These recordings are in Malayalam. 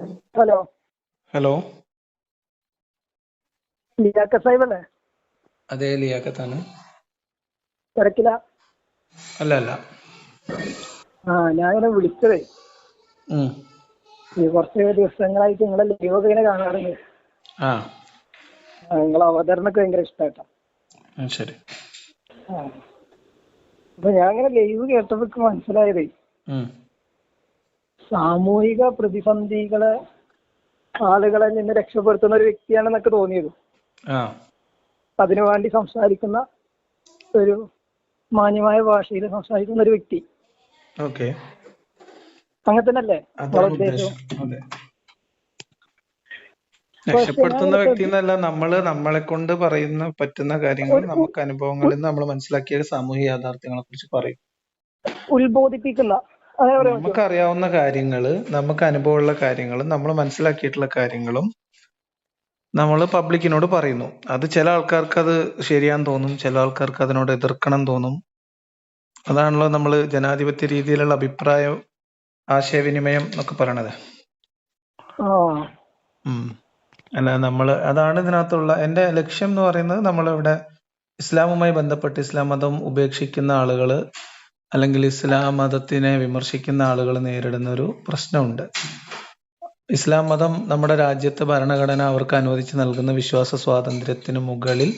ഹലോ. ഹലോ. ലിയാക്ക സാഹിബല്ലേ അതെ ലിയാക്കത്താണ് തിരക്കില? അല്ല അല്ല. ആ ഞാനിങ്ങനെ വിളിച്ചതേ. ഈ കുറച്ച് ദിവസങ്ങളായിട്ട് നിങ്ങളെ ലൈവൊക്കെ ഇങ്ങനെ കാണാറുണ്ട്. ആ. നിങ്ങളെ അവതരണമൊക്കെ ഭയങ്കര ഇഷ്ടമായിട്ടാ. ഉം, ശരി. അപ്പൊ ഞാൻ ഇങ്ങനെ ലൈവ് കേട്ടപ്പോ മനസ്സിലായതേ. സാമൂഹിക പ്രതിസന്ധികളെ ആളുകളെ നിന്ന് രക്ഷപ്പെടുത്തുന്ന ഒരു വ്യക്തിയാണെന്നൊക്കെ തോന്നിയത്. അതിനുവേണ്ടി അതിനു വേണ്ടി സംസാരിക്കുന്ന ഒരു മാന്യമായ ഭാഷയിൽ സംസാരിക്കുന്ന ഒരു വ്യക്തി. ഓക്കെ. അങ്ങനെ തന്നെയല്ലേ? രക്ഷപ്പെടുത്തുന്ന വ്യക്തി എന്നല്ല നമ്മൾ നമ്മളെ കൊണ്ട് പറയുന്ന പറ്റുന്ന കാര്യങ്ങൾ നമുക്ക് അനുഭവങ്ങളിൽ നിന്ന് നമ്മൾ മനസ്സിലാക്കിയ സാമൂഹിക യാഥാർത്ഥ്യങ്ങളെ കുറിച്ച് പറയും. ഉത്ബോധിപ്പിക്കുന്ന നമുക്ക് അറിയാവുന്ന കാര്യങ്ങൾ നമുക്ക് അനുഭവമുള്ള കാര്യങ്ങളും നമ്മൾ മനസ്സിലാക്കിയിട്ടുള്ള കാര്യങ്ങളും നമ്മൾ പബ്ലിക്കിനോട് പറയുന്നു. അത് ചില ആൾക്കാർക്ക് അത് ശരിയാന്ന് തോന്നും ചില ആൾക്കാർക്ക് അതിനോട് എതിർക്കണം തോന്നും. അതാണല്ലോ നമ്മൾ ജനാധിപത്യ രീതിയിലുള്ള അഭിപ്രായ ആശയവിനിമയം എന്നൊക്കെ പറയണത്. അല്ല നമ്മൾ അതാണ് ഇതിനകത്തുള്ള എന്റെ ലക്ഷ്യം എന്ന് പറയുന്നത് നമ്മളിവിടെ ഇസ്ലാമുമായി ബന്ധപ്പെട്ട് ഇസ്ലാം മതം ഉപേക്ഷിക്കുന്ന ആളുകൾ അല്ലെങ്കിൽ ഇസ്ലാം മതത്തിനെ വിമർശിക്കുന്ന ആളുകൾ നേരിടുന്ന ഒരു പ്രശ്നമുണ്ട്. ഇസ്ലാം മതം നമ്മുടെ രാജ്യത്തെ ഭരണഘടന അവർക്ക് അനുവദിച്ച് നൽകുന്ന വിശ്വാസ സ്വാതന്ത്ര്യത്തിന് മുകളിൽ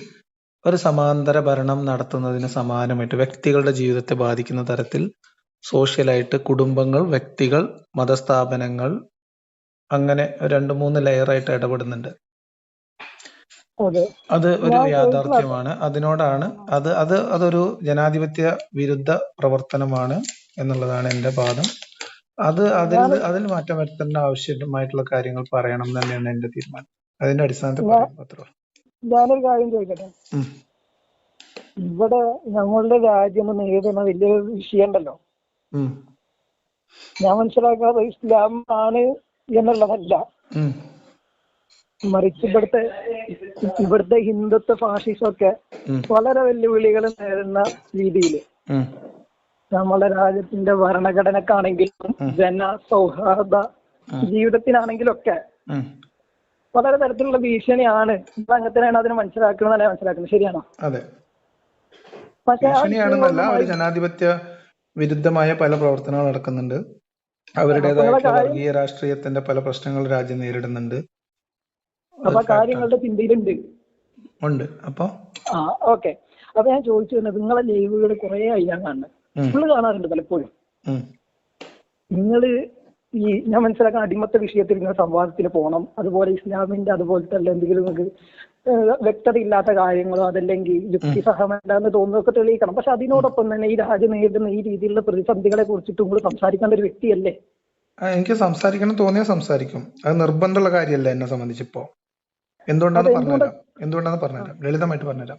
ഒരു സമാന്തര ഭരണം നടത്തുന്നതിന് സമാനമായിട്ട് വ്യക്തികളുടെ ജീവിതത്തെ ബാധിക്കുന്ന തരത്തിൽ സോഷ്യലായിട്ട് കുടുംബങ്ങൾ വ്യക്തികൾ മതസ്ഥാപനങ്ങൾ അങ്ങനെ രണ്ട് മൂന്ന് ലെയറായിട്ട് ഇടപെടുന്നുണ്ട്. അതെ. ഒരു യാഥാർത്ഥ്യമാണ്. അതിനോടാണ് അത് അത് അതൊരു ജനാധിപത്യ വിരുദ്ധ പ്രവർത്തനമാണ് എന്നുള്ളതാണ് എന്റെ വാദം. അത് അതിൽ അതിൽ മാറ്റം വരുത്തേണ്ട ആവശ്യമായിട്ടുള്ള കാര്യങ്ങൾ പറയണം തന്നെയാണ് എന്റെ തീരുമാനം. അതിന്റെ അടിസ്ഥാനത്തിൽ. ഞാനൊരു കാര്യം ചോദിക്കട്ടെ? ഇവിടെ ഞങ്ങളുടെ രാജ്യം നേരിടുന്ന വലിയൊരു വിഷയമുണ്ടല്ലോ. ഞാൻ മനസ്സിലാക്കാതെ ഇസ്ലാം ആണ് എന്നുള്ളതല്ല. മറിച്ച് ഇവിടുത്തെ ഇവിടുത്തെ ഹിന്ദുത്വ ഫാഷിസം ഒക്കെ വളരെ വെല്ലുവിളികൾ നേരിടുന്ന രീതിയിൽ നമ്മളെ നമ്മുടെ രാജ്യത്തിന്റെ ഭരണഘടനക്കാണെങ്കിലും ജന സൗഹാർദ്ദ ജീവിതത്തിനാണെങ്കിലും ഒക്കെ വളരെ തരത്തിലുള്ള ഭീഷണിയാണ് ഇത് അങ്ങനെ തന്നെയാണ് അതിനെ മനസ്സിലാക്കുന്നത് മനസ്സിലാക്കുന്നത്. ശരിയാണോ? അതെ. ഭീഷണിയാണെന്നല്ല ഒരു ജനാധിപത്യ വിരുദ്ധമായ പല പ്രവർത്തനങ്ങൾ നടക്കുന്നുണ്ട്. അവരുടേതായ വർഗീയ രാഷ്ട്രീയത്തിന്റെ പല പ്രശ്നങ്ങൾ രാജ്യം നേരിടുന്നുണ്ട്. അപ്പൊ കാര്യങ്ങളുടെ ചിന്തയിലുണ്ട്. ഉണ്ട്. അപ്പൊ? ആ ഓക്കെ. അപ്പൊ ഞാൻ ചോദിച്ചു വരുന്നത് നിങ്ങളെ ലൈവുകൾ കുറെ ആയി ഞാൻ കാണുന്നത് ഫുള്ള് നിങ്ങൾ കാണാറുണ്ട് പലപ്പോഴും. നിങ്ങൾ നിങ്ങൾ ഈ ഞാൻ മനസ്സിലാക്കാൻ അടിമത്ത വിഷയത്തിൽ നിങ്ങൾ സംവാദത്തിന് പോകണം. അതുപോലെ ഇസ്ലാമിന്റെ അതുപോലത്തെ അല്ല എന്തെങ്കിലും നിങ്ങൾക്ക് വ്യക്തത ഇല്ലാത്ത കാര്യങ്ങളോ അതല്ലെങ്കിൽ യുക്തി യുക്തിസഹമല്ലെന്ന് തോന്നുന്നതൊക്കെ തെളിയിക്കണം. പക്ഷെ അതിനോടൊപ്പം തന്നെ ഈ രാജ്യം നേരിടുന്ന ഈ രീതിയിലുള്ള പ്രതിസന്ധികളെ കുറിച്ചിട്ട് നിങ്ങൾ സംസാരിക്കേണ്ട ഒരു വ്യക്തിയല്ലേ? എനിക്ക് സംസാരിക്കണം തോന്നിയാൽ സംസാരിക്കും. അത് നിർബന്ധമുള്ള കാര്യമല്ല എന്നെ സംബന്ധിച്ചിപ്പോ എന്തുകൊണ്ടാന്ന് പറഞ്ഞുതരാം. എന്തുകൊണ്ടാന്ന് പറഞ്ഞുതരാം. ലളിതമായിട്ട് പറഞ്ഞുതരാം.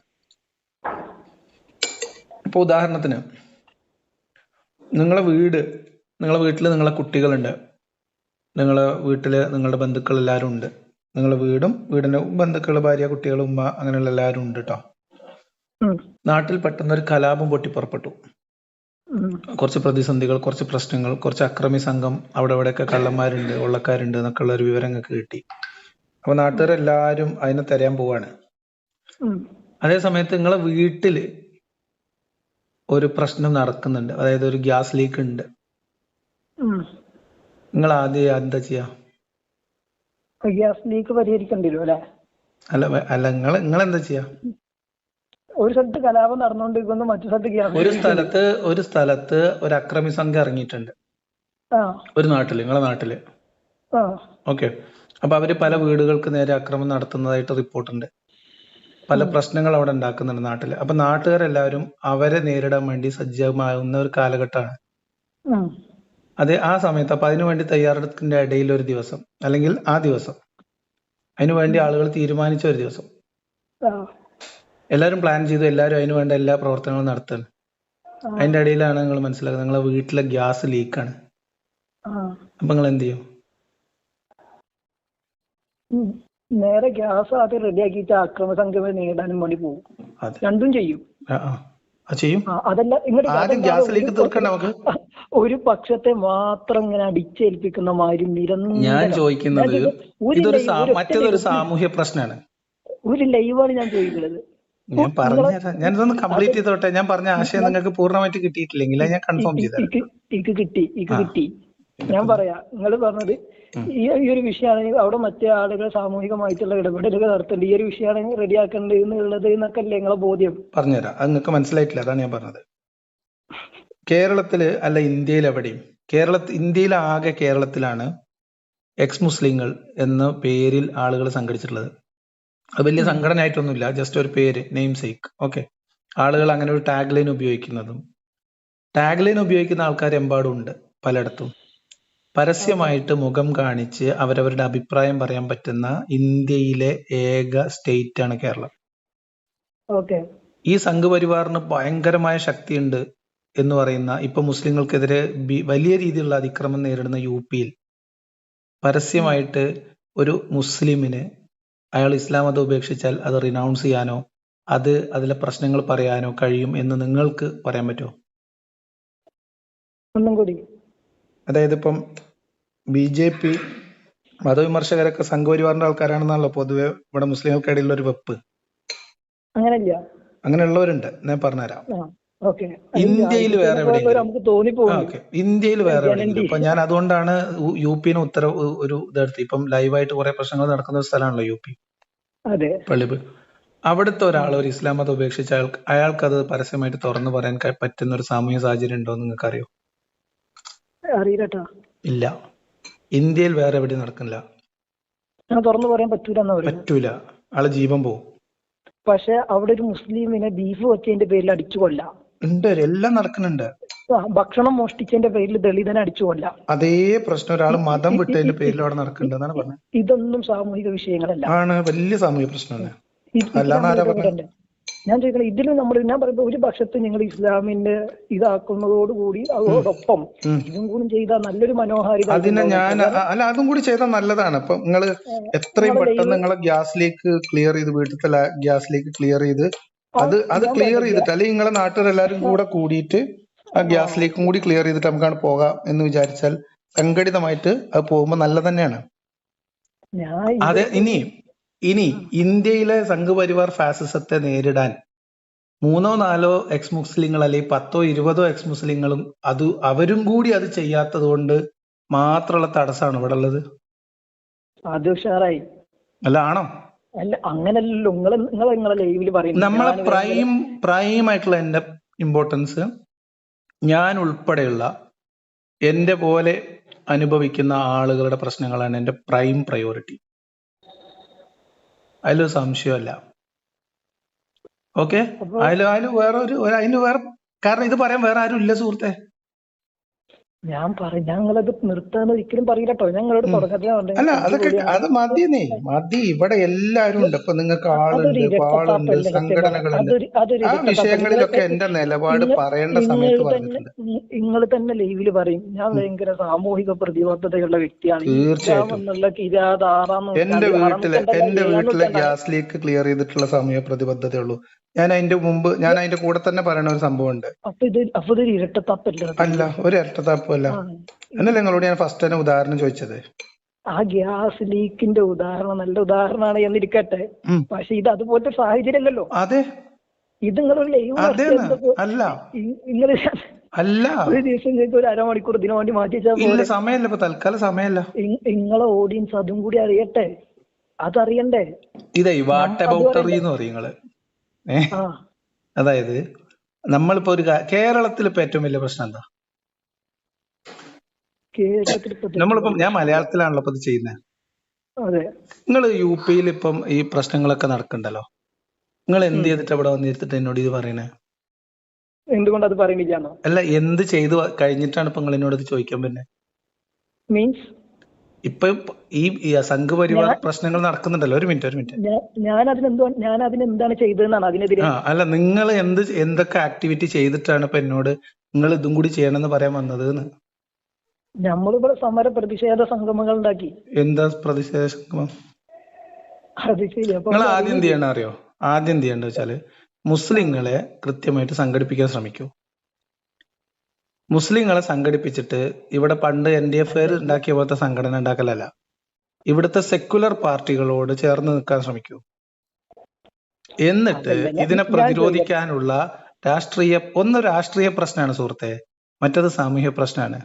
ഇപ്പൊ ഉദാഹരണത്തിന് നിങ്ങളെ വീട് നിങ്ങളെ വീട്ടിൽ നിങ്ങളെ കുട്ടികളുണ്ട്. നിങ്ങളെ വീട്ടിൽ നിങ്ങളുടെ ബന്ധുക്കൾ എല്ലാവരും ഉണ്ട്. നിങ്ങളെ വീടും വീടിന്റെ ബന്ധുക്കൾ ഭാര്യ കുട്ടികൾ ഉമ്മ അങ്ങനെയുള്ള എല്ലാവരും ഉണ്ട് കേട്ടോ നാട്ടിൽ പെട്ടെന്ന് ഒരു കലാപം പൊട്ടിപ്പുറപ്പെട്ടു പുറപ്പെട്ടു. കുറച്ച് പ്രതിസന്ധികൾ കുറച്ച് പ്രശ്നങ്ങൾ കുറച്ച് അക്രമി സംഘം അവിടെ ഇവിടെയൊക്കെ കള്ളന്മാരുണ്ട് ഉള്ളക്കാരുണ്ട് എന്നൊക്കെ ഉള്ള ഒരു വിവരം കിട്ടി. അപ്പൊ നാട്ടുകാരെല്ലാരും അതിനെ തിരയാൻ പോവാണ്. അതേ സമയത്ത് നിങ്ങളെ വീട്ടിൽ ഒരു പ്രശ്നം നടക്കുന്നുണ്ട്. അതായത് ഒരു ഗ്യാസ് ലീക്ക് ഉണ്ട്. നിങ്ങൾ ആദ്യം എന്താ ചെയ്യാ? ഗ്യാസ് ലീക്ക് പരിഹരിക്കേണ്ടി വരും അല്ലെ? അല്ല അല്ല നിങ്ങൾ നിങ്ങൾ എന്താ ചെയ്യാ? ഒരു സ്ഥലത്ത് കലാപം നടന്നുകൊണ്ടിരിക്കുന്നു മറ്റു സ്ഥലത്ത് ഗ്യാസ് ഒരു സ്ഥലത്ത് ഒരു സ്ഥലത്ത് ഒരു അക്രമി സംഘം ഇറങ്ങിയിട്ടുണ്ട്. ഒരു നാട്ടിൽ നിങ്ങളെ നാട്ടിൽ. ഓക്കെ. അപ്പൊ അവർ പല വീടുകൾക്ക് നേരെ അക്രമം നടത്തുന്നതായിട്ട് റിപ്പോർട്ടുണ്ട്. പല പ്രശ്നങ്ങൾ അവിടെ ഉണ്ടാക്കുന്നുണ്ട് നാട്ടിൽ അപ്പൊ നാട്ടുകാരെല്ലാവരും അവരെ നേരിടാൻ വേണ്ടി സജ്ജമാകുന്ന ഒരു കാലഘട്ടമാണ്. അതെ ആ സമയത്ത് അപ്പൊ അതിനു വേണ്ടി തയ്യാറെടുപ്പിന്റെ ഇടയിൽ ഒരു ദിവസം അല്ലെങ്കിൽ ആ ദിവസം അതിനു വേണ്ടി ആളുകൾ തീരുമാനിച്ച ഒരു ദിവസം. എല്ലാരും എല്ലാവരും പ്ലാൻ ചെയ്തു എല്ലാവരും അതിനു വേണ്ട എല്ലാ പ്രവർത്തനങ്ങളും നടത്തുന്നു അതിന്റെ ഇടയിലാണ് നിങ്ങൾ മനസ്സിലാക്കുന്നത്. നിങ്ങളെ വീട്ടിലെ ഗ്യാസ് ലീക്കാണ്. അപ്പൊ നിങ്ങൾ എന്ത് ചെയ്യും. നേരെ ഗ്യാസ് ആദ്യം റെഡിയാക്കിയിട്ട് അക്രമ സംഘം നേടാനും വേണ്ടി പോകും. രണ്ടും ചെയ്യും. ചെയ്യും? അതല്ല ഇങ്ങോട്ട് ആദ്യം ഗ്യാസ് ഒരു ലീക്ക് തീർക്കണ്ട നമുക്ക്? ഒരു പക്ഷത്തെ മാത്രം ഇങ്ങനെ അടിച്ചേൽപ്പിക്കുന്ന മാതിരി നിരന്തരം. ഞാൻ ചോദിക്കുന്നത് ഇതൊരു മറ്റൊരു സാമൂഹ്യ പ്രശ്നമാണ്. ഒരു ലൈവാണ് ഞാൻ ചോദിക്കുന്നത്. ഞാൻ പറഞ്ഞുതരാം ഞാൻ ഇതൊന്ന് കംപ്ലീറ്റ് ചെയ്തോട്ടെ. ഞാൻ പറഞ്ഞ ആശയം നിങ്ങൾക്ക് പൂർണമായിട്ട് കിട്ടിയിട്ടില്ലെങ്കിൽ ഞാൻ കൺഫേം ചെയ്തു കിട്ടി കിട്ടി. ഞാൻ പറയാ. നിങ്ങൾ പറഞ്ഞത് ഈ ഈ ഒരു വിഷയമാണെങ്കിൽ അവിടെ മറ്റേ ആളുകൾ സാമൂഹികമായിട്ടുള്ള ഇടപെടലുകൾ നടത്തേണ്ടത് ഈ ഒരു വിഷയമാണ് റെഡിയാക്കേണ്ടത് എന്നുള്ളത് എന്നൊക്കെ അല്ലേ നിങ്ങളെ ബോധ്യം? പറഞ്ഞുതരാം. അത് നിങ്ങൾക്ക് മനസ്സിലായിട്ടില്ല. അതാണ് ഞാൻ പറഞ്ഞത്. കേരളത്തിൽ അല്ല ഇന്ത്യയിൽ എവിടെയും കേരളത്തിൽ ഇന്ത്യയിൽ ആകെ കേരളത്തിലാണ് എക്സ് മുസ്ലിങ്ങൾ എന്ന പേരിൽ ആളുകൾ സംഘടിച്ചിട്ടുള്ളത്. അത് വലിയ സംഘടന ആയിട്ടൊന്നുമില്ല ജസ്റ്റ് ഒരു പേര് നെയിം സേക്ക് ഓക്കെ ആളുകൾ അങ്ങനെ ഒരു ടാഗ് ലൈൻ ഉപയോഗിക്കുന്നതും ടാഗ് ലൈൻ ഉപയോഗിക്കുന്ന ആൾക്കാർ എമ്പാടും ഉണ്ട് പലയിടത്തും. പരസ്യമായിട്ട് മുഖം കാണിച്ച് അവരവരുടെ അഭിപ്രായം പറയാൻ പറ്റുന്ന ഇന്ത്യയിലെ ഏക സ്റ്റേറ്റ് ആണ് കേരളം. ഓക്കെ. ഈ സംഘപരിവാറിന് ഭയങ്കരമായ ശക്തിയുണ്ട് എന്ന് പറയുന്ന ഇപ്പൊ മുസ്ലിങ്ങൾക്കെതിരെ വലിയ രീതിയിലുള്ള അതിക്രമം നേരിടുന്ന യു പിയിൽ പരസ്യമായിട്ട് ഒരു മുസ്ലിമിന് അയാൾ ഇസ്ലാം മതം ഉപേക്ഷിച്ചാൽ അത് റിനൗൺസ് ചെയ്യാനോ അത് അതിലെ പ്രശ്നങ്ങൾ പറയാനോ കഴിയും എന്ന് നിങ്ങൾക്ക് പറയാൻ പറ്റുമോ? ഒന്നും കൂടി. അതായത് ഇപ്പം ബി ജെ പി മതവിമർശകരൊക്കെ സംഘപരിവാറിന്റെ ആൾക്കാരാണെന്നാണല്ലോ പൊതുവെ ഇവിടെ മുസ്ലിങ്ങൾക്കിടയിലുള്ള ഒരു വെപ്പ്. അങ്ങനെയുള്ളവരുണ്ട്. ഞാൻ പറഞ്ഞുതരാം. ഇന്ത്യയിൽ വേറെ എവിടെ ഇന്ത്യയിൽ വേറെ എവിടെയെങ്കിലും. ഇപ്പൊ ഞാൻ അതുകൊണ്ടാണ് യു പിന് ഉത്തര ഒരു ഇതെടുത്ത് ഇപ്പം ലൈവായിട്ട് കുറെ പ്രശ്നങ്ങൾ നടക്കുന്ന ഒരു സ്ഥലമാണല്ലോ യു പി. പള്ളിപ്പ് അവിടുത്തെ ഒരാൾ ഒരു ഇസ്ലാം മതം ഉപേക്ഷിച്ച അയാൾക്ക് അത് പരസ്യമായിട്ട് തുറന്നു പറയാൻ പറ്റുന്ന ഒരു സാമൂഹ്യ സാഹചര്യം ഉണ്ടോ എന്ന് നിങ്ങൾക്ക് അറിയോ അറിയില്ലട്ടാ. ഇല്ല. ഇന്ത്യയിൽ വേറെ എവിടെ നടക്കില്ല. തുറന്നു പറയാൻ പറ്റൂല എന്നാ പറയുന്നത് പറ്റൂല. ആളെ ജീവൻ പോവും. പക്ഷെ അവിടെ ഒരു മുസ്ലിമിനെ ബീഫ് വെച്ചതിന്റെ പേരിൽ അടിച്ചു കൊല്ലാം. ഉണ്ട് എല്ലാം നടക്കുന്നുണ്ട്. ഭക്ഷണം മോഷ്ടിച്ചതിന്റെ പേരിൽ ദളിതനെ അടിച്ചു കൊല്ലാം. അതേ പ്രശ്നം ഒരാൾ മതം വിട്ടതിന്റെ പേരിൽ അവിടെ നടക്കുന്നുണ്ട്. എന്നാണ് പറഞ്ഞത്. ഇതൊന്നും സാമൂഹിക വിഷയങ്ങളല്ല. ആണ് വലിയ സാമൂഹിക പ്രശ്നമാണ് അല്ലാന്ന് ആരാ പറഞ്ഞത്? ഞാൻ ചോദിക്കണം ഇതിലും നമ്മൾ ഞാൻ പറയുമ്പോ ഒരു പക്ഷത്ത് നിങ്ങൾ ഇസ്ലാമിന്റെ ഇതാക്കുന്നതോടുകൂടി അതോടൊപ്പം ഇതും കൂടി ചെയ്താൽ നല്ലൊരു മനോഹാരിത അതിനെ ഞാൻ അല്ല അതും കൂടി ചെയ്താൽ നല്ലതാണ്. അപ്പൊ നിങ്ങൾ എത്രയും പെട്ടെന്ന് നിങ്ങളെ ഗ്യാസ് ലീക്ക് ക്ലിയർ ചെയ്ത് വീട്ടിലത്തെ ഗ്യാസ് ലീക്ക് ക്ലിയർ ചെയ്ത് അത് അത് ക്ലിയർ ചെയ്തിട്ട് അല്ലെങ്കിൽ നിങ്ങളെ നാട്ടുകാരെല്ലാരും കൂടെ കൂടിയിട്ട് ആ ഗ്യാസ് ലീക്കും കൂടി ക്ലിയർ ചെയ്തിട്ട് നമുക്കാണ് പോകാം എന്ന് വിചാരിച്ചാൽ സംഘടിതമായിട്ട് അത് പോകുമ്പോൾ നല്ലത് തന്നെയാണ്. അതെ ഇനി ഇനി ഇന്ത്യയിലെ സംഘപരിവാർ ഫാസിസത്തെ നേരിടാൻ മൂന്നോ നാലോ എക്സ് മുസ്ലിങ്ങൾ അല്ലെങ്കിൽ പത്തോ ഇരുപതോ എക്സ് മുസ്ലിങ്ങളും അത് അവരും കൂടി അത് ചെയ്യാത്തത് കൊണ്ട് മാത്രമുള്ള തടസ്സമാണ് ഇവിടെ ഉള്ളത്. അത് ഉഷാറായി. അല്ല ആണോ? അല്ല അങ്ങനല്ലോ നിങ്ങൾ നിങ്ങൾ നിങ്ങളെ ലൈവിൽ പറയുന്നത്. നമ്മളെ പ്രൈം പ്രൈം ആയിട്ടുള്ള എന്റെ ഇമ്പോർട്ടൻസ് ഞാൻ ഉൾപ്പെടെയുള്ള എന്റെ പോലെ അനുഭവിക്കുന്ന ആളുകളുടെ പ്രശ്നങ്ങളാണ് എന്റെ പ്രൈം പ്രയോറിറ്റി അതിലൊരു സംശയമല്ല ഓക്കെ അതിൽ അതിൽ വേറെ ഒരു- അതിന് വേറെ കാരണം ഇത് പറയാൻ വേറെ ആരും ഇല്ല സുഹൃത്തെ. ഞാൻ പറയും ഞങ്ങളത് നിർത്താൻ ഒരിക്കലും പറയില്ല കേട്ടോ ഞങ്ങളോട് തുടക്കത്തിലേ പറഞ്ഞത് അല്ല അതൊക്കെ അത് മതിയെന്നേ മതി. ഇവിടെ എല്ലാരും ഉണ്ട്. ഇപ്പൊ നിങ്ങൾക്ക് ആളുണ്ട് പാളുണ്ട് സംഘടനകളുണ്ട്. ആ വിഷയങ്ങളിലൊക്കെ എന്റെ നിലപാട് പറയേണ്ട സമയത്ത് പറഞ്ഞിട്ടുണ്ട്. നിങ്ങൾ തന്നെ ലൈവിൽ പറയും. ഞാൻ ഭയങ്കര സാമൂഹിക പ്രതിബദ്ധതയുള്ള വ്യക്തിയാണ്. തീർച്ചയായിട്ടും. എന്റെ വീട്ടിൽ എന്റെ വീട്ടിലെ ഗ്യാസ് ലീക്ക് ക്ലിയർ ചെയ്തിട്ടുള്ള സമയ പ്രതിബദ്ധതയുള്ളൂ. ഞാൻ അതിന്റെ മുമ്പ് ഞാൻ അതിന്റെ കൂടെ തന്നെ പറയണ ഒരു സംഭവം ഉണ്ട് അല്ല ഒരു ഇരട്ടത്താപ്പല്ല. അല്ല എന്നല്ലേ നിങ്ങളോട് ഞാൻ ഫസ്റ്റ് തന്നെ ഉദാഹരണം ചോദിച്ചത്? ആ ഗ്യാസ് ലീക്കിന്റെ ഉദാഹരണം നല്ല ഉദാഹരണമാണ് എന്നിരിക്കട്ടെ. പക്ഷെ ഇത് അതുപോലത്തെ സാഹചര്യം അല്ലല്ലോ അതെ. ഇത് നിങ്ങളൊരു അല്ല. നിങ്ങൾ അല്ല. ഒരു ദിവസം ഒരു അരമണിക്കൂർ ഇതിനു വേണ്ടി മാറ്റി വെച്ചാൽ സമയമല്ല. ഇപ്പൊ തൽക്കാലം സമയമല്ല. നിങ്ങളെ ഓഡിയൻസ് അതും കൂടി അറിയട്ടെ. അതറിയണ്ടേ? ഇതേ വാട്ട് അബൌട്ടറി എന്ന് പറയും നിങ്ങൾ? ഏ? അതായത് നമ്മളിപ്പോ ഒരു കേരളത്തിൽ ഇപ്പൊ ഏറ്റവും വലിയ പ്രശ്നം എന്താ? നമ്മളിപ്പം ഞാൻ മലയാളത്തിലാണല്ലോ ഇപ്പൊ ഇത് ചെയ്യുന്നത് നിങ്ങൾ യു പിയിൽ ഇപ്പം ഈ പ്രശ്നങ്ങളൊക്കെ നടക്കണ്ടല്ലോ? നിങ്ങൾ എന്ത് ചെയ്തിട്ട് ഇവിടെ വന്നിരുത്തിട്ട് എന്നോട് ഇത് പറയണേ? എന്തുകൊണ്ട് അത് പറയുന്നില്ലാന്നോ അല്ല എന്ത് ചെയ്തു കഴിഞ്ഞിട്ടാണ് ഇപ്പൊ നിങ്ങൾ എന്നോട് ഇത് ചോദിക്കാൻ പിന്നെ മീൻസ്? ഇപ്പൊ ഈ സംഘപരിവാർ പ്രശ്നങ്ങൾ നടക്കുന്നുണ്ടല്ലോ. ഒരു മിനിറ്റ് ഒരു മിനിറ്റ്. ഞാൻ അതിനെന്തോ ഞാൻ അതിനെന്താണ് ചെയ്തതെന്നാണ് അതിനെതിരെ അല്ല നിങ്ങൾ എന്ത് എന്തൊക്കെ ആക്ടിവിറ്റി ചെയ്തിട്ടാണ് ഇപ്പൊ എന്നോട് നിങ്ങൾ ഇതും കൂടി ചെയ്യണമെന്ന് പറയാൻ വന്നത് നമ്മളിവിടെ സമര പ്രതിഷേധ സംഗമങ്ങൾ ഉണ്ടാക്കി. എന്താ പ്രതിഷേധ സംഗമം? നിങ്ങൾ ആദ്യം എന്ത് ചെയ്യണം അറിയോ? ആദ്യം എന്ത് ചെയ്യണ്ട വെച്ചാൽ മുസ്ലിങ്ങളെ കൃത്യമായിട്ട് സംഘടിപ്പിക്കാൻ ശ്രമിക്കൂ. മുസ്ലിങ്ങളെ സംഘടിപ്പിച്ചിട്ട് ഇവിടെ പണ്ട് എൻ ഡി എഫ് ഉണ്ടാക്കിയ പോലത്തെ സംഘടന ഉണ്ടാക്കലല്ല. ഇവിടുത്തെ സെക്യുലർ പാർട്ടികളോട് ചേർന്ന് നിൽക്കാൻ ശ്രമിക്കൂ. എന്നിട്ട് ഇതിനെ പ്രതിരോധിക്കാനുള്ള രാഷ്ട്രീയ ഒന്ന് രാഷ്ട്രീയ പ്രശ്നമാണ് സുഹൃത്തെ മറ്റത് സാമൂഹ്യ പ്രശ്നമാണ്.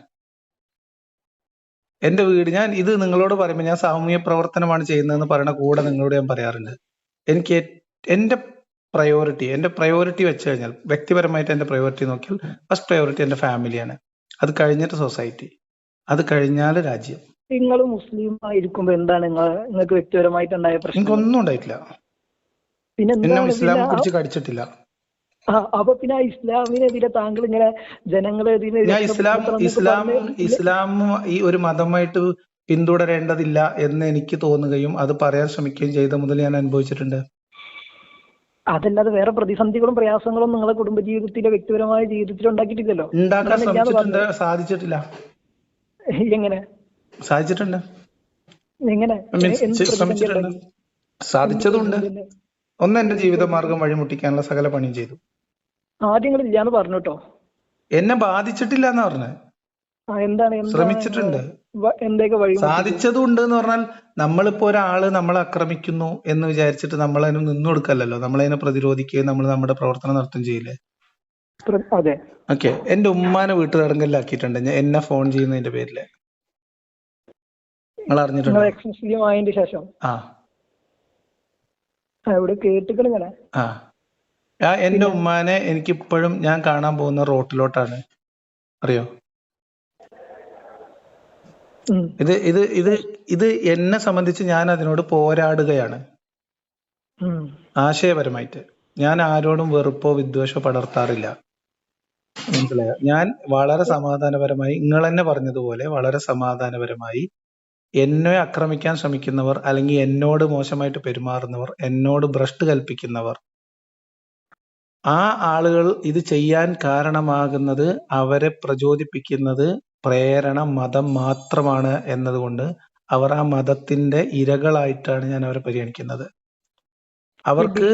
എന്റെ വീട് ഞാൻ ഇത് നിങ്ങളോട് പറയുമ്പോൾ ഞാൻ സാമൂഹ്യ പ്രവർത്തനമാണ് ചെയ്യുന്നതെന്ന് പറയുന്ന കൂടെ നിങ്ങളോട് ഞാൻ പറയാറുണ്ട്. എനിക്ക് എന്റെ പ്രയോറിറ്റി എന്റെ പ്രയോറിറ്റി വെച്ച് കഴിഞ്ഞാൽ വ്യക്തിപരമായിട്ട് എന്റെ പ്രയോറിറ്റി നോക്കിയാൽ ഫസ്റ്റ് പ്രയോറിറ്റി എന്റെ ഫാമിലിയാണ് അത് കഴിഞ്ഞിട്ട് സൊസൈറ്റി അത് കഴിഞ്ഞാൽ രാജ്യം. നിങ്ങൾ മുസ്ലിം ആയിരിക്കുമ്പോ എന്താണ് നിങ്ങൾ നിങ്ങൾക്ക് വ്യക്തിപരമായിട്ടുണ്ടായ പ്രശ്നം എനിക്കൊന്നും ഉണ്ടായിട്ടില്ല. പിന്നെ ഇസ്ലാമിനെ കുറിച്ച് കടിച്ചിട്ടില്ല. അപ്പൊ പിന്നെ ഇസ്ലാമിനെതിരെ താങ്കൾ ഇങ്ങനെ ജനങ്ങളെതിരെ ഞാൻ ഇസ്ലാം ഇസ്ലാം ഇസ്ലാം ഈ ഒരു മതമായിട്ട് പിന്തുടരേണ്ടതില്ല എന്ന് എനിക്ക് തോന്നുകയും അത് പറയാൻ ശ്രമിക്കുകയും ചെയ്ത മുതൽ ഞാൻ അനുഭവിച്ചിട്ടുണ്ട്. അതല്ലാതെ വേറെ പ്രതിസന്ധികളും പ്രയാസങ്ങളും നിങ്ങളെ കുടുംബജീവിതത്തിലെ വ്യക്തിപരമായ ജീവിതത്തിൽ ഉണ്ടാക്കിയിട്ടില്ലല്ലോ. സാധിച്ചിട്ടില്ല. എങ്ങനെ? സാധിച്ചിട്ടുണ്ട്. എങ്ങനെ? സാധിച്ചതുണ്ട്? ഒന്ന് എന്റെ ജീവിതമാർഗം വഴിമുട്ടിക്കാനുള്ള സകല പണിയും ചെയ്തു. ആദ്യങ്ങൾ ഇല്ലാന്ന് പറഞ്ഞു കേട്ടോ എന്നെ ബാധിച്ചിട്ടില്ല എന്ന് പറഞ്ഞു എന്താണ്? ശ്രമിച്ചിട്ടുണ്ട്. എന്തൊക്കെ വഴി സാധിച്ചതും ഉണ്ട് എന്ന് പറഞ്ഞാൽ നമ്മളിപ്പോ ഒരാൾ നമ്മളെ ആക്രമിക്കുന്നു എന്ന് വിചാരിച്ചിട്ട് നമ്മൾ അതിന് നിന്നു കൊടുക്കല്ലല്ലോ. നമ്മളതിനെ പ്രതിരോധിക്കുകയും നമ്മൾ നമ്മുടെ പ്രവർത്തനം നടത്തുകയും ചെയ്യില്ലേ? അതെ. ഓക്കെ. എന്റെ ഉമ്മാനെ വീട്ടു തടങ്കലിലാക്കിയിട്ടുണ്ട് ഞാൻ എന്നെ ഫോൺ ചെയ്യുന്നതിന്റെ പേരിൽ. നിങ്ങൾ അറിഞ്ഞിട്ടുണ്ട്? ശേഷം? ആ. ആ, ഇവിടെ കേട്ടിക്കണം ഇങ്ങനെ. ആ. ആ എന്റെ ഉമ്മാനെ എനിക്കിപ്പോഴും ഞാൻ കാണാൻ പോകുന്ന റോട്ടിലോട്ടാണ്. അറിയോ. ഇത് ഇത് ഇത് ഇത് എന്നെ സംബന്ധിച്ച് ഞാൻ അതിനോട് പോരാടുകയാണ്. ആശയപരമായിട്ട്. ഞാൻ ആരോടും വെറുപ്പോ വിദ്വേഷോ പടർത്താറില്ല. മനസ്സിലായോ? ഞാൻ വളരെ സമാധാനപരമായി നിങ്ങൾ തന്നെ പറഞ്ഞതുപോലെ വളരെ സമാധാനപരമായി എന്നെ ആക്രമിക്കാൻ ശ്രമിക്കുന്നവർ അല്ലെങ്കിൽ എന്നോട് മോശമായിട്ട് പെരുമാറുന്നവർ എന്നോട് ഭ്രഷ്ട് കൽപ്പിക്കുന്നവർ ആ ആളുകൾ ഇത് ചെയ്യാൻ കാരണമാകുന്നത് അവരെ പ്രചോദിപ്പിക്കുന്നത് പ്രേരണ മതം മാത്രമാണ് എന്നതുകൊണ്ട് അവർ ആ മതത്തിന്റെ ഇരകളായിട്ടാണ് ഞാൻ അവരെ പരിഗണിക്കുന്നത്. അവർക്ക്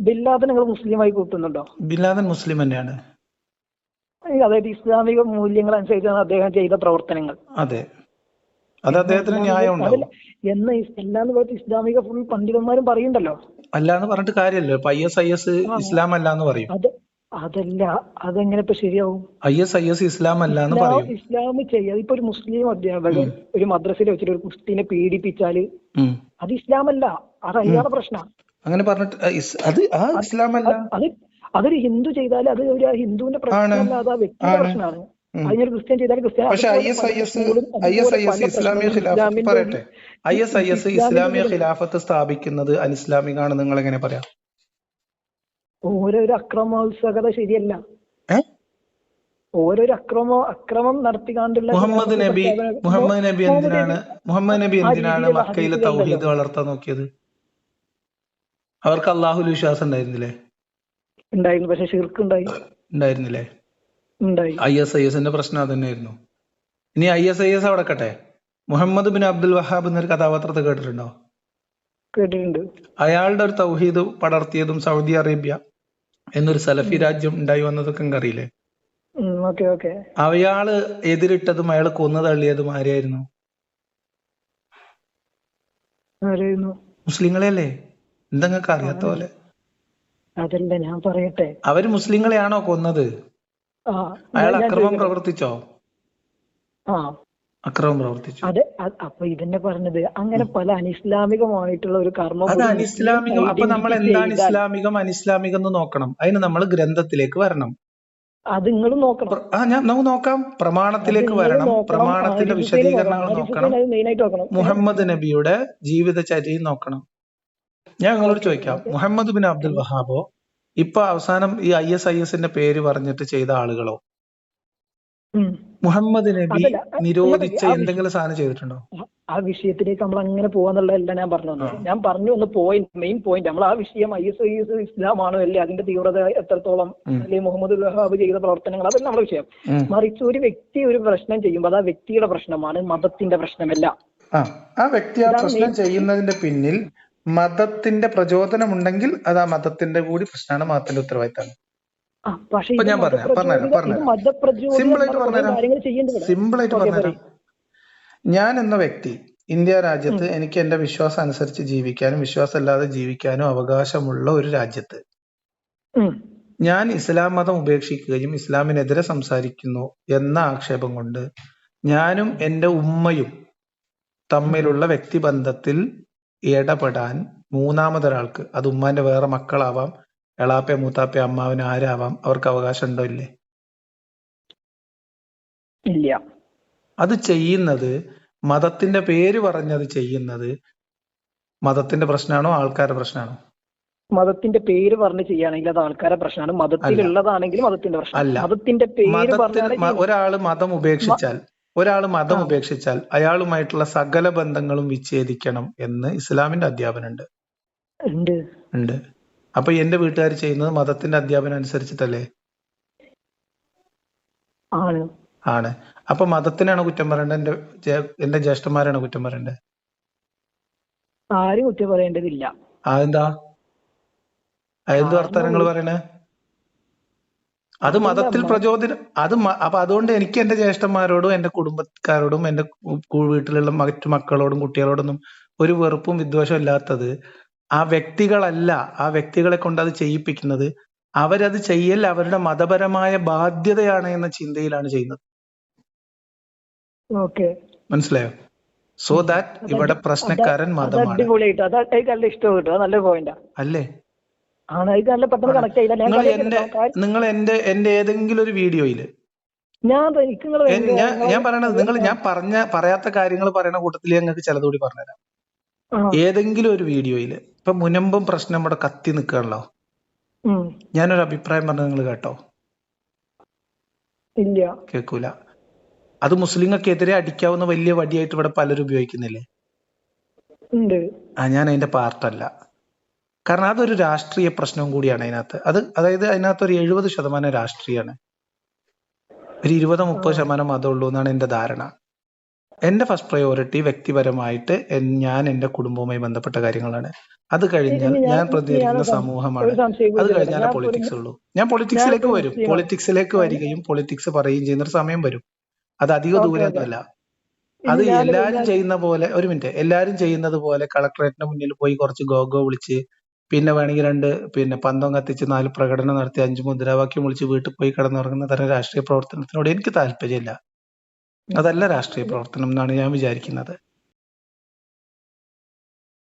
ബില്ലാദൻ മുസ്ലിമായി കൂട്ടുന്നുണ്ടോ? ബില്ലാദൻ മുസ്ലിം തന്നെയാണ്. അതായത് ഇസ്ലാമിക മൂല്യങ്ങൾ അനുസരിച്ചാണ് അദ്ദേഹം ചെയ്ത പ്രവർത്തനങ്ങൾ. അതെ. അത് അദ്ദേഹത്തിന് ന്യായം എന്ന എല്ലാന്ന് പറഞ്ഞിട്ട് ഇസ്ലാമിക ഫുൾ പണ്ഡിതന്മാരും പറയുണ്ടല്ലോ അല്ലാന്ന് പറഞ്ഞിട്ട് കാര്യമല്ലോ ഇപ്പൊ I S I S Islam അല്ലാന്ന് പറയും. അത് അതല്ല അതെങ്ങനെ ഇപ്പൊ ശരിയാവും? I S I S Islam അല്ല എന്ന് പറയും. ഇസ്ലാം ചെയ്യാതെ ഇപ്പൊ ഒരു മുസ്ലിം അധ്യാപകൻ ഒരു മദ്രസയിൽ വെച്ചിട്ട് ഒരു കുട്ടീനെ പീഡിപ്പിച്ചാൽ അത് ഇസ്ലാം അല്ല അത് അയാളുടെ പ്രശ്നം. അങ്ങനെ പറഞ്ഞിട്ട് അത് ആ ഇസ്ലാം അല്ല അത് അതൊരു ഹിന്ദു ചെയ്താൽ അത് ഒരു ഹിന്ദുവിന്റെ പ്രശ്നമല്ല അത് ആ വ്യക്തിയുടെ പ്രശ്നമാണ്. അതിനൊരു ക്രിസ്ത്യൻ ചെയ്താൽ ക്രിസ്ത്യൻ പക്ഷെ ഐ അതുപോലെ എസ് പല ഐ എസ് പ്രശ്നങ്ങളും, ഐ എസ് ഐ എസ് പല ഇസ്ലാമിക ഖിലാഫത്ത് പറയട്ടെ. ഐ എസ് ഐ എസ് ഇസ്ലാമിന്റെ ഖിലാഫത്ത് സ്ഥാപിക്കുന്നത് അനിസ്ലാമികാണ് നിങ്ങൾ എങ്ങനെ പറയാം? ഓരോരോ അക്രമോത്സുകത ശരിയല്ല. ഓരോരോ അക്രമോ അക്രമം നടത്തിക്കാണ്ടുള്ള മുഹമ്മദ് നബി മുഹമ്മദ് നബി എന്തിനാണ് മുഹമ്മദ് നബി എന്തിനാണ് മക്കയിലെ തൗഹീദ് വളർത്താൻ നോക്കിയത്? അവർക്ക് അള്ളാഹുൽ വിശ്വാസം ഉണ്ടായിരുന്നില്ലേ? ഉണ്ടായിരുന്നു പക്ഷെ ശിർക്ക് ഉണ്ടായി ഉണ്ടായിരുന്നില്ലേ? ഉണ്ടായി. ഐ എസ് ഐ എസിന്റെ പ്രശ്നം അത് തന്നെയായിരുന്നു ഇനി ഐ എസ് ഐ എസ് അവിടെ കട്ടെ? മുഹമ്മദ് ബിൻ അബ്ദുൽ വഹാബ് എന്നൊരു കഥാപാത്രത്തെ കേട്ടിട്ടുണ്ടോ? കേട്ടിട്ടുണ്ട്. അയാളുടെ ഒരു തൗഹീദ് പടർത്തിയതും സൗദി അറേബ്യ. എന്നൊരു സലഫി രാജ്യം ഉണ്ടായി വന്നതൊക്കെ അറിയില്ലേ? അയാൾ എതിരിട്ടതും അയാൾ കൊന്നു തള്ളിയതും ആരെയായിരുന്നു ആരായിരുന്നു? മുസ്ലിങ്ങളെ അല്ലേ എന്താ അറിയാത്ത പോലെ? അതല്ല ഞാൻ പറയട്ടെ. അവർ മുസ്ലിങ്ങളെയാണോ കൊന്നത്? അയാൾ അക്രമം? പ്രവർത്തിച്ചോ? അക്രമം പ്രവർത്തിച്ചു. അതെ അപ്പൊ ഇതന്നെ പറഞ്ഞത്. അങ്ങനെ പല അനിസ്ലാമികമായിട്ടുള്ള ഒരു കർമ്മം അത് അനിസ്ലാമികം അപ്പൊ നമ്മൾ എന്താണ് ഇസ്ലാമികം അനിസ്ലാമികം എന്ന് നോക്കണം. അതിന് നമ്മൾ ഗ്രന്ഥത്തിലേക്ക് വരണം. അത് നിങ്ങൾ നോക്കണം. ആ ഞാൻ നമുക്ക് നോക്കാം. പ്രമാണത്തിലേക്ക് വരണം. പ്രമാണത്തിന്റെ വിശദീകരണങ്ങൾ നോക്കണം. മുഹമ്മദ് നബിയുടെ ജീവിത ജീവിതചര്യയും നോക്കണം. ഞാൻ നിങ്ങളോട് ചോദിക്കാം. മുഹമ്മദ് ബിൻ അബ്ദുൽ വഹാബോ ഇപ്പൊ അവസാനം ഈ ഐ എസ് ഐ എസിന്റെ പേര് പറഞ്ഞിട്ട് ചെയ്ത ആളുകളോ. മുഹമ്മദ് നബി നിരോധിച്ച എന്തെങ്കിലും സാധനം ചെയ്തിട്ടുണ്ടോ? ആ- വിഷയത്തിലേക്ക് നമ്മൾ അങ്ങനെ പോവാന്നുള്ളതല്ല ഞാൻ പറഞ്ഞു വന്നത്. ഞാൻ പറഞ്ഞു വന്ന പോയിന്റ് മെയിൻ പോയിന്റ് നമ്മൾ ആ വിഷയം I S I S Islam ആണോ അല്ലേ? അതിന്റെ തീവ്രത എത്രത്തോളം അല്ലെ? അല്ലെങ്കിൽ മുഹമ്മദ് വഹാബ് ചെയ്ത പ്രവർത്തനങ്ങൾ അതല്ല നമ്മുടെ വിഷയം. മറിച്ച് ഒരു വ്യക്തി ഒരു പ്രശ്നം ചെയ്യുമ്പോൾ അത് ആ വ്യക്തിയുടെ പ്രശ്നമാണ് മതത്തിന്റെ പ്രശ്നമല്ല. ആ വ്യക്തി ആ പ്രശ്നം ചെയ്യുന്നതിന്റെ പിന്നിൽ മതത്തിന്റെ പ്രചോദനം ഉണ്ടെങ്കിൽ അത് ആ മതത്തിന്റെ കൂടി പ്രശ്നമാണ് മതത്തിന്റെ ഉത്തരവാദിത്തമാണ്. പക്ഷേ ഞാൻ എന്ന വ്യക്തി ഇന്ത്യ രാജ്യത്ത് എനിക്ക് എന്റെ വിശ്വാസം അനുസരിച്ച് ജീവിക്കാനും വിശ്വാസമില്ലാതെ ജീവിക്കാനും അവകാശമുള്ള ഒരു രാജ്യത്ത്. ഞാൻ ഇസ്ലാം മതം ഉപേക്ഷിക്കുകയും ഇസ്ലാമിനെതിരെ സംസാരിക്കുന്നു എന്ന ആക്ഷേപം കൊണ്ട് ഞാനും എന്റെ ഉമ്മയും തമ്മിലുള്ള വ്യക്തിബന്ധത്തിൽ ഇടപെടാൻ മൂന്നാമതൊരാൾക്ക് അത് ഉമ്മാന്റെ വേറെ മക്കളാവാം എളാപ്പ മൂത്താപ്പ അമ്മാവന് ആരാവാം? അവർക്ക് അവകാശം ഉണ്ടോ ഇല്ലേ? ഇല്ല. അത് ചെയ്യുന്നത് മതത്തിന്റെ പേര് പറഞ്ഞത് ചെയ്യുന്നത് മതത്തിന്റെ പ്രശ്നമാണോ ആൾക്കാരുടെ പ്രശ്നമാണോ? മതത്തിന്റെ പേര് പറഞ്ഞ് ചെയ്യുകയാണെങ്കിൽ അത് ആൾക്കാരുടെ പ്രശ്നമാണ്. മതത്തിലുള്ളതാണെങ്കിൽ മതത്തിന്റെ പ്രശ്നം. അല്ല. മതത്തിന്റെ പേര് ഒരാൾ മതം ഉപേക്ഷിച്ചാൽ ഒരാൾ മതം ഉപേക്ഷിച്ചാൽ അയാളുമായിട്ടുള്ള സകല ബന്ധങ്ങളും വിച്ഛേദിക്കണം എന്ന് ഇസ്ലാമിന്റെ അധ്യാപനം ഉണ്ട്. ഉണ്ട്. അപ്പൊ എന്റെ വീട്ടുകാർ ചെയ്യുന്നത് മതത്തിന്റെ അധ്യാപനം അനുസരിച്ചിട്ടല്ലേ? ആണ്. അപ്പൊ മതത്തിനാണ് കുറ്റം പറയേണ്ടത്? എന്റെ എന്റെ ജ്യേഷ്ഠന്മാരാണ് കുറ്റം പറയേണ്ടത്? ആരും കുറ്റം പറയേണ്ടതില്ല. അതെന്താ? അതെന്ത് വർത്തമാനങ്ങൾ പറയണേ? അത് മതത്തിൽ പ്രചോദനം അത് അപ്പൊ അതുകൊണ്ട് എനിക്ക് എന്റെ ജ്യേഷ്ഠന്മാരോടും എന്റെ കുടുംബക്കാരോടും എന്റെ വീട്ടിലുള്ള മറ്റു മക്കളോടും കുട്ടികളോടൊന്നും ഒരു വെറുപ്പും വിദ്വേഷവും ഇല്ലാത്തത് ആ വ്യക്തികളല്ല ആ വ്യക്തികളെ കൊണ്ട് അത് ചെയ്യിപ്പിക്കുന്നത്. അവരത് ചെയ്യൽ അവരുടെ മതപരമായ ബാധ്യതയാണ് എന്ന ചിന്തയിലാണ് ചെയ്യുന്നത്. മനസ്സിലായോ? സോ ദാറ്റ് ഇവിടെ പ്രശ്നക്കാരൻ മതമാണ്. അല്ലേ? നിങ്ങൾ എന്റെ നിങ്ങൾ എന്റെ എന്റെ ഏതെങ്കിലും ഒരു വീഡിയോയിൽ ഞാൻ പറയണത് നിങ്ങൾ ഞാൻ പറഞ്ഞ പറയാത്ത കാര്യങ്ങൾ പറയുന്ന കൂട്ടത്തിൽ ഞങ്ങൾക്ക് ചിലതുകൂടി പറഞ്ഞുതരാം. ഏതെങ്കിലും ഒരു വീഡിയോയിൽ ഇപ്പൊ മുനമ്പും പ്രശ്നം ഇവിടെ കത്തി നിൽക്കുകയാണല്ലോ. ഉം, ഞാനൊരു അഭിപ്രായം പറഞ്ഞു നിങ്ങൾ കേട്ടോ? ഇല്ല. കേൾക്കൂല അത് മുസ്ലിങ്ങൾക്കെതിരെ അടിക്കാവുന്ന വലിയ വടിയായിട്ട് ഇവിടെ പലരും ഉപയോഗിക്കുന്നില്ലേ? ആ ഞാൻ അതിന്റെ പാർട്ടല്ല. കാരണം അതൊരു രാഷ്ട്രീയ പ്രശ്നം കൂടിയാണ് അതിനകത്ത്. അത് അതായത് അതിനകത്ത് ഒരു എഴുപത് ശതമാനം രാഷ്ട്രീയമാണ് ഒരു ഇരുപത് മുപ്പത് ശതമാനം മതമുള്ളൂ എന്നാണ് എന്റെ ധാരണ. എന്റെ ഫസ്റ്റ് പ്രയോറിറ്റി വ്യക്തിപരമായിട്ട് ഞാൻ എന്റെ കുടുംബവുമായി ബന്ധപ്പെട്ട കാര്യങ്ങളാണ്. അത് കഴിഞ്ഞാൽ ഞാൻ- പ്രതികരിക്കുന്ന സമൂഹമാണ്. അത് കഴിഞ്ഞാലേ പൊളിറ്റിക്സ് ഉള്ളൂ. ഞാൻ പൊളിറ്റിക്സിലേക്ക് വരും. പൊളിറ്റിക്സിലേക്ക് വരികയും പൊളിറ്റിക്സ് പറയുകയും ചെയ്യുന്ന ഒരു സമയം വരും. അത് അധികം ഓക്കേ, ദൂരെ ഓക്കേ. ഒന്നുമല്ല. ഇനി അത് എല്ലാരും ചെയ്യുന്ന പോലെ ഒരു മിനിറ്റ് എല്ലാരും ചെയ്യുന്നത് പോലെ കളക്ടറേറ്റിന്റെ മുന്നിൽ പോയി കുറച്ച് ഗോഗോ വിളിച്ച് പിന്നെ വേണമെങ്കിൽ രണ്ട് പിന്നെ പന്തം കത്തിച്ച് നാല് പ്രകടനം നടത്തി അഞ്ച് മുദ്രാവാക്യം വിളിച്ച് വീട്ടിൽ പോയി കിടന്നുറങ്ങുന്ന തരം രാഷ്ട്രീയ പ്രവർത്തനത്തിനോട് എനിക്ക് താല്പര്യമില്ല. അതല്ല രാഷ്ട്രീയ പ്രവർത്തനം എന്നാണ് ഞാൻ വിചാരിക്കുന്നത്.